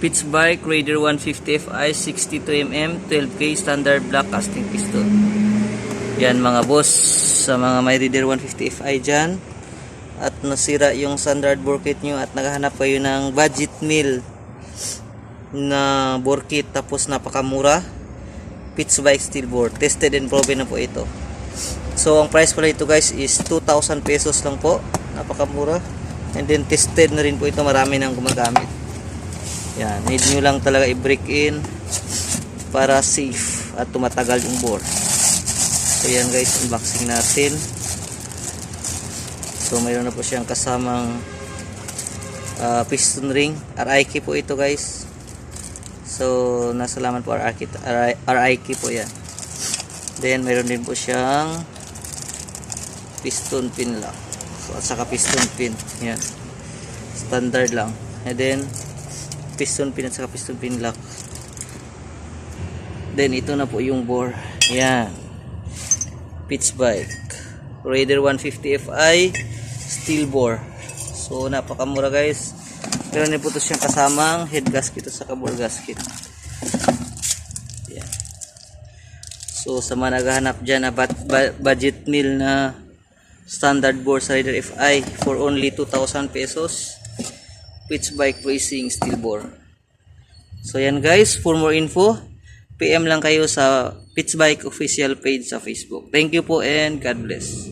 Pitch bike, Raider 150 Fi, 62mm, 12K, standard black casting piston. Yan mga boss, sa mga may Raider 150 Fi dyan. At nasira yung standard bore kit nyo at naghahanap kayo ng budget meal na bore kit tapos napakamura. Pitch bike steel bore. Tested and proven na po ito. So, ang price pala ito guys is 2,000 pesos lang po. Napakamura. And then, tested na rin po ito. Marami nang gumagamit. Yan. Need nyo lang talaga i-break in para safe at tumatagal yung bore. So, yan guys. Unboxing natin. So, mayroon na po siyang kasamang ah, piston ring. RIK po ito guys. So, nasa laman po RIK, RIK po yan. Then, mayroon din po siyang piston pin lang. So, at saka piston pin. Yan. Standard lang. And then, piston pin at saka piston pin lock. Then, ito na po yung bore. Yan. Pitch bike. Raider 150 Fi. Steel bore. So, napakamura guys. Meron din po ito siyang kasamang head gasket at saka bore gasket. Yan. So sa mga naghahanap dyan na budget meal na standard bore sa Raider FI for only 2,000 pesos pitch bike racing steel bore. So yan guys, for more info, PM lang kayo sa Pitch Bike official page sa Facebook. Thank you po and God bless.